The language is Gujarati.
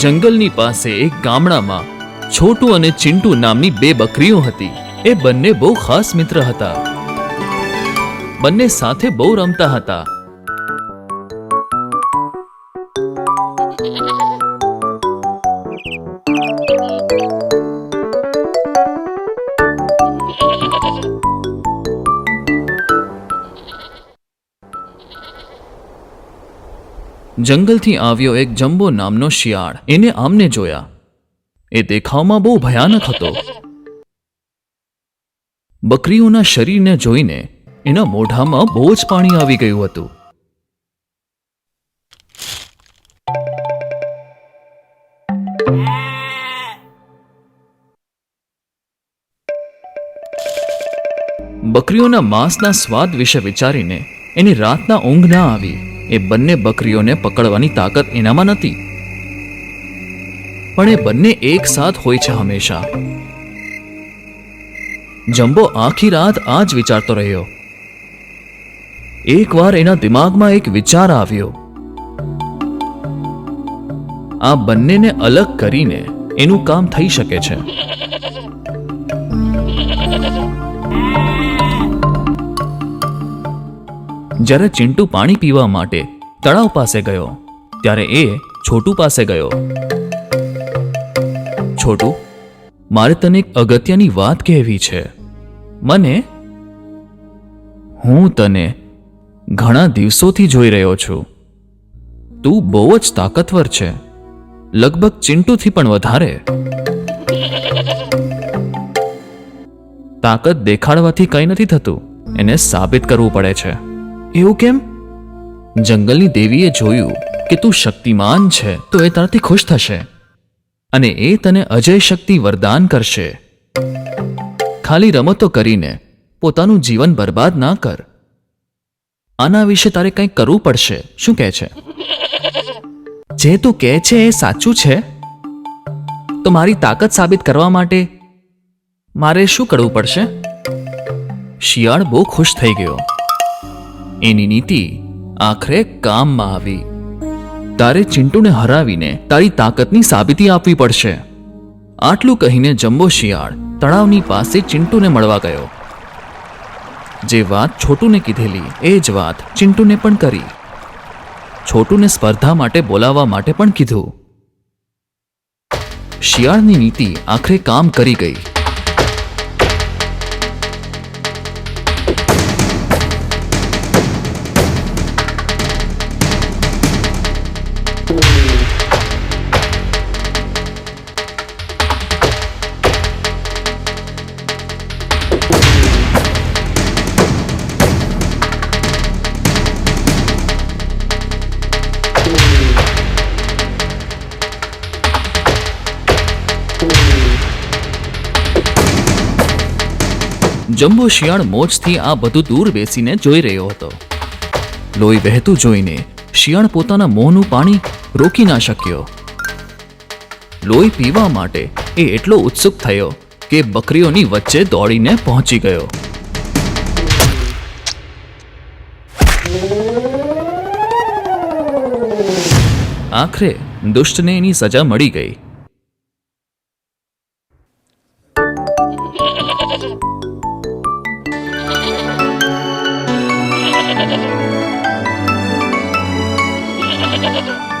જંગલની પાસે એક ગામડામાં છોટુ અને ચિંટુ નામની બે બકરીઓ હતી. એ બંને બહુ ખાસ મિત્ર હતા. બંને સાથે બહુ રમતા હતા. જંગલથી આવ્યો એક જંબો નામનો શિયાળ. એને આમને જોયા. એ દેખાવમાં બહુ ભયાનક હતો. બકરીઓના શરીરને જોઈને એના મોઢામાં બહુ જ પાણી આવી ગયું હતું. બકરીઓના માંસના સ્વાદ વિશે વિચારીને એની રાતના ઊંઘ ના આવી. એ બંને બકરીઓને પકડવાની તાકાત એનામાં નથી. પણ એ બંને એક સાથ હોય છે હંમેશા. જંબો આખી રાત આ જ વિચારતો રહ્યો. એકવાર એના દિમાગમાં એક વિચાર આવ્યો. આ બંનેને અલગ કરીને એનું કામ થઈ શકે છે. જ્યારે ચિંટુ પાણી પીવા માટે તળાવ પાસે ગયો, ત્યારે એ છોટુ પાસે ગયો. છોટુ, મારે તને એક અગત્યની વાત કહેવી છે. મને હું તને ઘણા દિવસોથી જોઈ રહ્યો છું. તું બહુ જ તાકતવર છે. લગભગ ચિંટુથી પણ વધારે. તાકત દેખાડવાથી કંઈ નથી થતું. એને સાબિત કરવું પડે છે. એવું કેમ? જંગલની દેવીએ જોયું કે તું શક્તિમાન છે, તો એ તારાથી ખુશ થશે. અને એ તને અજય શક્તિ વરદાન કરશે. ખાલી રમતો કરીને પોતાનું જીવન બરબાદ ના કર. આના વિશે તારે કંઈક કરવું પડશે, શું કહે છે? જે તું કહે છે એ સાચું છે? તો મારી તાકાત સાબિત કરવા માટે મારે શું કરવું પડશે? શિયાળ બહુ ખુશ થઈ ગયો. એની નીતિ આખરે કામમાં આવી. તારે ચિંટુને હરાવીને તારી તાકાતની સાબિતી આપવી પડશે. આટલું કહીને જંબો શિયાળ તળાવની પાસે ચિંટુને મળવા ગયો. જે વાત છોટુને કીધેલી એ જ વાત ચિંટુને પણ કરી. છોટુને સ્પર્ધા માટે બોલાવવા માટે પણ કીધું. શિયાળની નીતિ આખરે કામ કરી ગઈ. જંબો શિયાળ મોજથી આ બધું દૂર બેસીને જોઈ રહ્યો હતો. લોહી વહેતું જોઈને શિયાળ પોતાના મોંનું પાણી રોકી ના શક્યો. લોહી પીવા માટે એ એટલો ઉત્સુક થયો કે બકરીઓની વચ્ચે દોડીને પહોંચી ગયો. આખરે દુષ્ટને એની સજા મળી ગઈ.